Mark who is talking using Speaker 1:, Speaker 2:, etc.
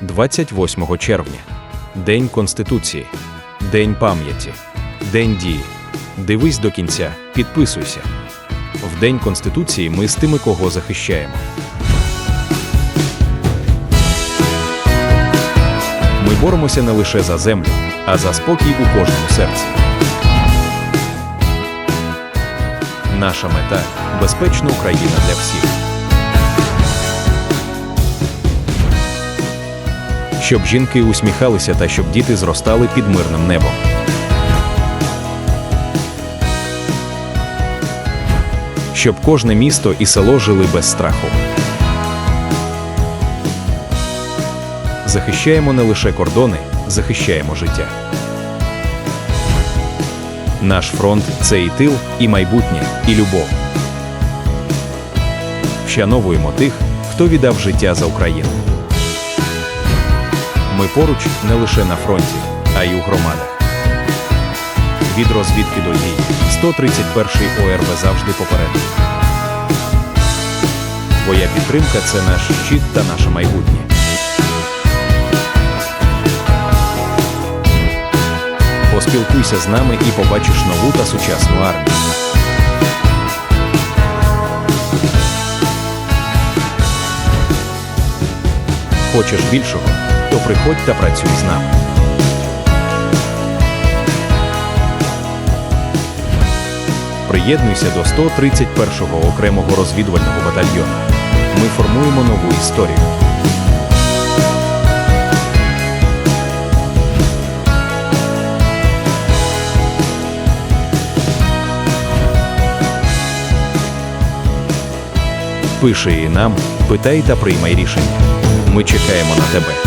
Speaker 1: 28 червня. День Конституції, День пам'яті, День дії. Дивись до кінця, підписуйся. В День Конституції ми з тими, кого захищаємо. Ми боремося не лише за землю, а за спокій у кожному серці. Наша мета безпечна Україна для всіх. Щоб жінки усміхалися та щоб діти зростали під мирним небом. Щоб кожне місто і село жили без страху. Захищаємо не лише кордони, захищаємо життя. Наш фронт це і тил, і майбутнє, і любов. Вшановуємо тих, хто віддав життя за Україну. Ми поруч не лише на фронті, а й у громадах. Від розвідки до дій 131-й ОРВ завжди попереду. Твоя підтримка це наш щит та наше майбутнє. Поспілкуйся з нами і побачиш нову та сучасну армію. Хочеш більшого, то приходь та працюй з нами. Приєднуйся до 131-го окремого розвідувального батальйону. Ми формуємо нову історію. Пиши і нам, питай та приймай рішення. Ми чекаємо на тебе.